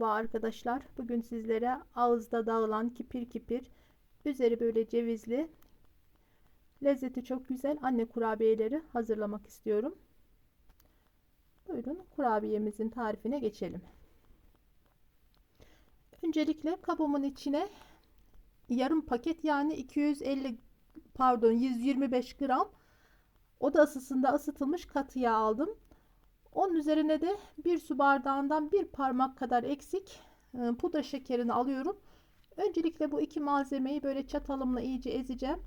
Merhaba arkadaşlar. Bugün sizlere ağızda dağılan kipir kipir, üzeri böyle cevizli, lezzeti çok güzel anne kurabiyeleri hazırlamak istiyorum. Buyurun kurabiyemizin tarifine geçelim. Öncelikle kabımın içine yarım paket yani 250 pardon 125 gram oda ısısında ısıtılmış katı yağ aldım. Onun üzerine de bir su bardağından bir parmak kadar eksik e, pudra şekerini alıyorum. Öncelikle bu iki malzemeyi böyle çatalımla iyice ezeceğim.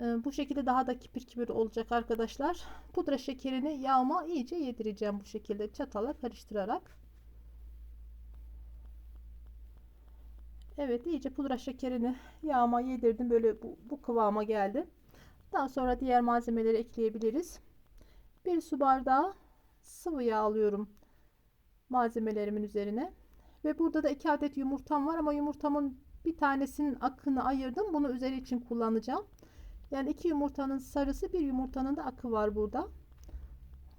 E, bu şekilde daha da kipir kipir olacak arkadaşlar. Pudra şekerini yağıma iyice yedireceğim bu şekilde çatala karıştırarak. Evet iyice pudra şekerini yağıma yedirdim. Böyle bu, bu kıvama geldi. Daha sonra diğer malzemeleri ekleyebiliriz. Bir su bardağı sıvı yağ alıyorum malzemelerimin üzerine. Ve burada da iki adet yumurtam var ama yumurtamın bir tanesinin akını ayırdım. Bunu üzeri için kullanacağım. Yani iki yumurtanın sarısı bir yumurtanın da akı var burada.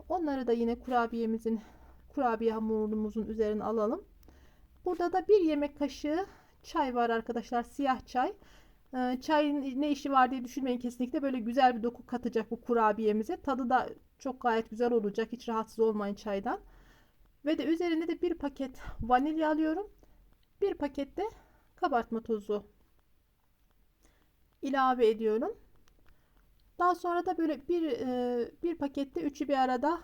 Onları da yine kurabiyemizin kurabiye hamurumuzun üzerine alalım. Burada da bir yemek kaşığı çay var arkadaşlar. Siyah çay. Ee, çayın ne işi var diye düşünmeyin kesinlikle. Böyle güzel bir doku katacak bu kurabiyemize. Tadı da çok gayet güzel olacak. Hiç rahatsız olmayın çaydan. Ve de üzerine de bir paket vanilya alıyorum. Bir paket de kabartma tozu ilave ediyorum. Daha sonra da böyle bir e, bir pakette üçü bir arada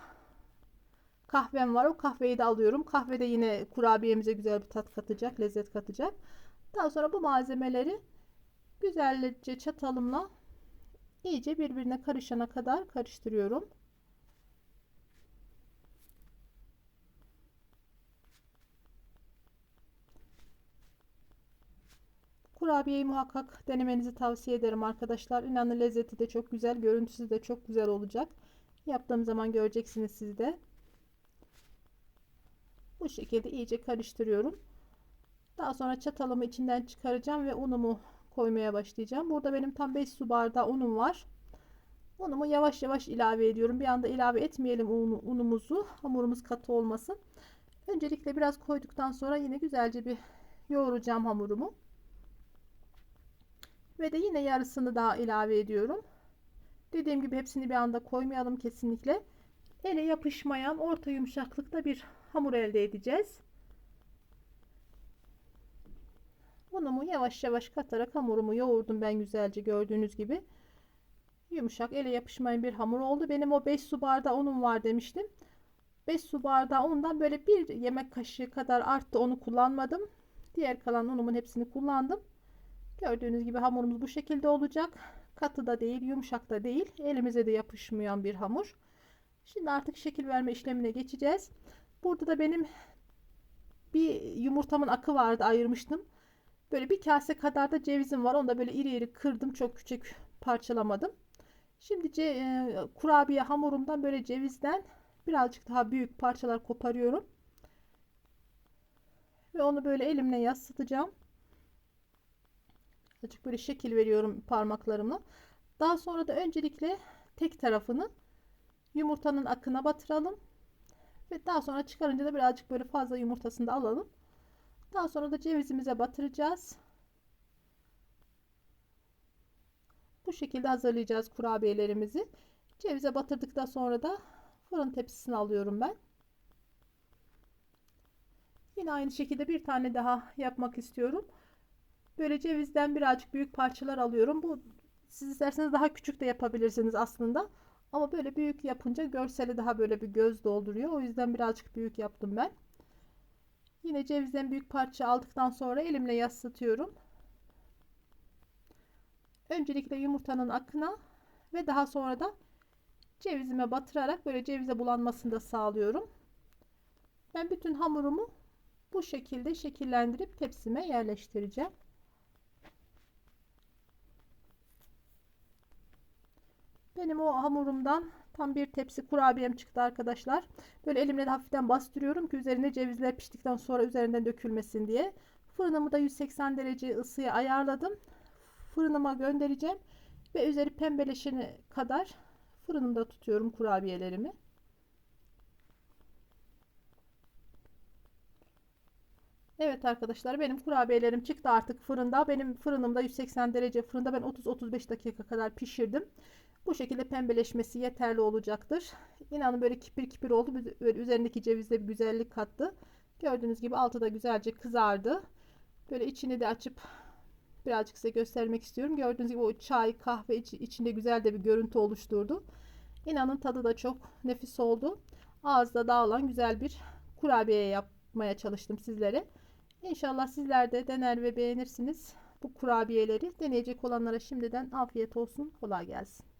kahvem var. O kahveyi de alıyorum. Kahve de yine kurabiyemize güzel bir tat katacak, lezzet katacak. Daha sonra bu malzemeleri güzelce çatalımla iyice birbirine karışana kadar karıştırıyorum. Kurabiyeyi muhakkak denemenizi tavsiye ederim arkadaşlar. İnanın lezzeti de çok güzel, görüntüsü de çok güzel olacak. Yaptığım zaman göreceksiniz siz de. Bu şekilde iyice karıştırıyorum. Daha sonra çatalımı içinden çıkaracağım ve unumu koymaya başlayacağım. Burada benim tam 5 su bardağı unum var. Unumu yavaş yavaş ilave ediyorum. Bir anda ilave etmeyelim unumuzu. Hamurumuz katı olmasın. Öncelikle biraz koyduktan sonra yine güzelce bir yoğuracağım hamurumu. Ve de yine yarısını daha ilave ediyorum. Dediğim gibi hepsini bir anda koymayalım kesinlikle. Ele yapışmayan orta yumuşaklıkta bir hamur elde edeceğiz. Unumu yavaş yavaş katarak hamurumu yoğurdum ben güzelce gördüğünüz gibi. Yumuşak ele yapışmayan bir hamur oldu. Benim o 5 su bardağı unum var demiştim. 5 su bardağı undan böyle bir yemek kaşığı kadar arttı onu kullanmadım. Diğer kalan unumun hepsini kullandım. Gördüğünüz gibi hamurumuz bu şekilde olacak. Katı da değil, yumuşak da değil. Elimize de yapışmayan bir hamur. Şimdi artık şekil verme işlemine geçeceğiz. Burada da benim bir yumurtamın akı vardı ayırmıştım. Böyle bir kase kadar da cevizim var. Onu da böyle iri iri kırdım. Çok küçük parçalamadım. Şimdi e, kurabiye hamurumdan böyle cevizden birazcık daha büyük parçalar koparıyorum. Ve onu böyle elimle yassıtacağım. Azıcık böyle şekil veriyorum parmaklarımla. Daha sonra da öncelikle tek tarafını yumurtanın akına batıralım. Ve daha sonra çıkarınca da birazcık böyle fazla yumurtasını da alalım. Daha sonra da cevizimize batıracağız. Bu şekilde hazırlayacağız kurabiyelerimizi. Cevize batırdıktan sonra da fırın tepsisine alıyorum ben. Yine aynı şekilde bir tane daha yapmak istiyorum. Böyle cevizden birazcık büyük parçalar alıyorum. Bu siz isterseniz daha küçük de yapabilirsiniz aslında. Ama böyle büyük yapınca görseli daha böyle bir göz dolduruyor. O yüzden birazcık büyük yaptım ben. Yine cevizden büyük parça aldıktan sonra elimle yaslatıyorum. Öncelikle yumurtanın akına ve daha sonra da cevizime batırarak böyle cevize bulanmasını da sağlıyorum. Ben bütün hamurumu bu şekilde şekillendirip tepsime yerleştireceğim. Benim o hamurumdan tam bir tepsi kurabiyem çıktı arkadaşlar. Böyle elimle de hafiften bastırıyorum ki üzerine cevizler piştikten sonra üzerinden dökülmesin diye. Fırınımı da 180 derece ısıya ayarladım. Fırınıma göndereceğim. Ve üzeri pembeleşene kadar fırınımda tutuyorum kurabiyelerimi. Evet arkadaşlar benim kurabiyelerim çıktı artık fırında. Benim fırınımda 180 derece fırında ben 30-35 dakika kadar pişirdim. Bu şekilde pembeleşmesi yeterli olacaktır. İnanın böyle kipir kipir oldu. Böyle üzerindeki cevizde bir güzellik kattı. Gördüğünüz gibi altı da güzelce kızardı. Böyle içini de açıp birazcık size göstermek istiyorum. Gördüğünüz gibi o çay kahve içinde güzel de bir görüntü oluşturdu. İnanın tadı da çok nefis oldu. Ağızda dağılan güzel bir kurabiye yapmaya çalıştım sizlere. İnşallah sizler de dener ve beğenirsiniz bu kurabiyeleri. Deneyecek olanlara şimdiden afiyet olsun. Kolay gelsin.